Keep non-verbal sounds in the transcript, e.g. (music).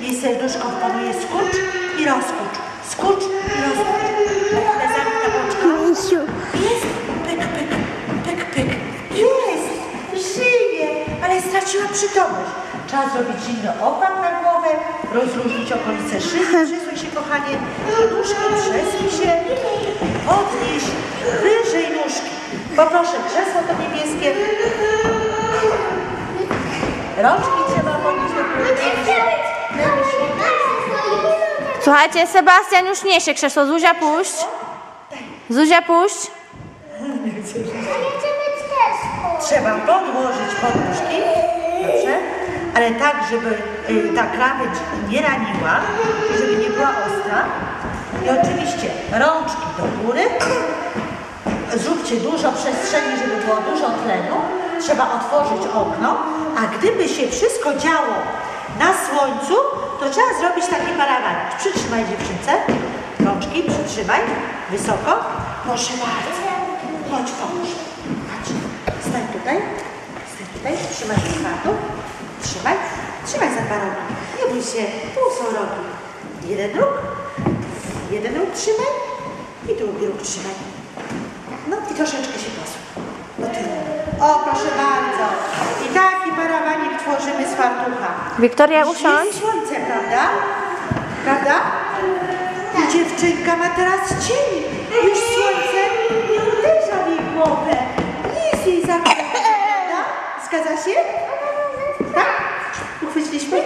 Jej serduszko wykonuje skurcz i rozkurcz. Skurcz i rozkurcz. Na chwilę zamknę oczka. Jest. Pyk, pyk, pyk, pyk. Jest. Żyje. Ale straciła przytomność. Trzeba zrobić zimny opad na głowę, rozluźnić okolice szyji. (laughs) Przesuń się, kochanie. Nóżki, przesuń się. Podnieś wyżej nóżki. Poproszę krzesło to niebieskie. Rączki Słuchajcie, Sebastian już niesie krzesło. Zuzia, puść. Zuzia, puść. Trzeba podłożyć podnóżki, dobrze? Ale tak, żeby y, ta krawędź nie raniła, żeby nie była ostra. I oczywiście rączki do góry. Zróbcie dużo przestrzeni, żeby było dużo tlenu. Trzeba otworzyć okno, a gdyby się wszystko działo na słońcu, to trzeba zrobić taki parawanik. Przytrzymaj dziewczynce. Rączki przytrzymaj wysoko. Proszę bardzo. Chodź, pomóż. Chodź. Stań tutaj. Stań tutaj. Trzymaj się twardo. Trzymaj. Trzymaj za dwa rogi. Nie bój się. Tu są rogi. Jeden róg. Jeden róg trzymaj. I drugi róg trzymaj. No i troszeczkę się posuń. Do tyłu. O, proszę bardzo. Taki barawanik tworzymy z fartucha. Wiktoria, usiądź. Jest słońce, prawda? Prawda? Tak. Dziewczynka ma teraz cień. Już słońce nie uderza w jej głowę. Nic jej zakrywa, prawda? Zgadza się? Tak? Uchwyciliśmy?